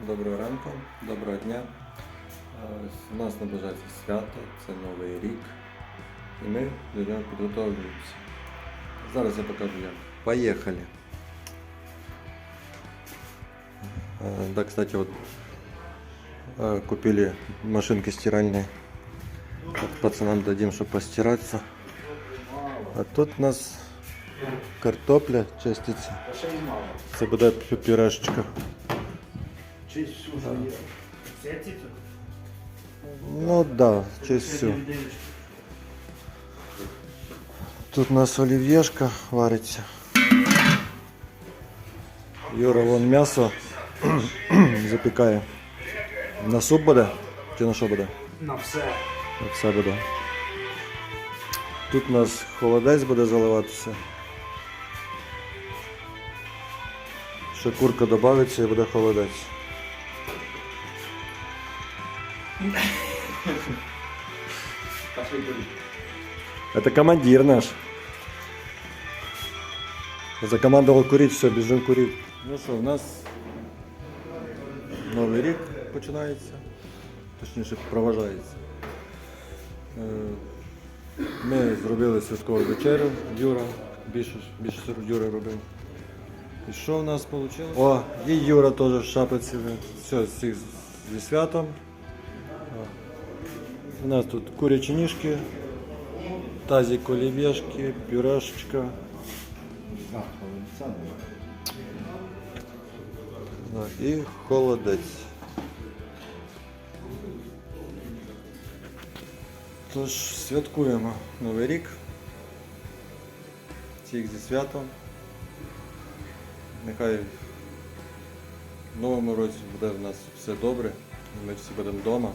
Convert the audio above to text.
Доброго ранку, доброго дня. Е, У нас наближається свято, це Новий рік. І ми до нього підготовлюємося. Зараз я покажу як. Поїхали. Э, Да, кстати, вот э, купили машинки стиральные. Вот пацанам дадим, чтобы постираться. А тут у нас картопля чиститься. Ще й мало. Це буде пю- пюрешечка. Чись всю вже є. Все ці тут? Ну да, честь всю. Тут у нас олів'єшка вариться. Юра вон м'ясо запікає. На суп буде? Чи на що буде? На все. На все буде. Тут у нас холодець буде заливатися. Ще курка додається і буде холодець. Пошли курить. Это командир наш. Закомандовал курить, все, біжим курити. Ну що, у нас Новий рік починається, точніше проважається. Е, Ми зробили святкову вечерю, Юра, більше, більше Юра робив. І що в нас вийшло? О, і Юра теж в шапці. Все, всіх зі святом. У нас тут курячі ніжки, тазик олів'єшки, пюрешечка. Да, і холодець. Тож святкуємо Новий рік. Всіх зі святом. Нехай в новому році буде в нас все добре. Ми всі будемо вдома.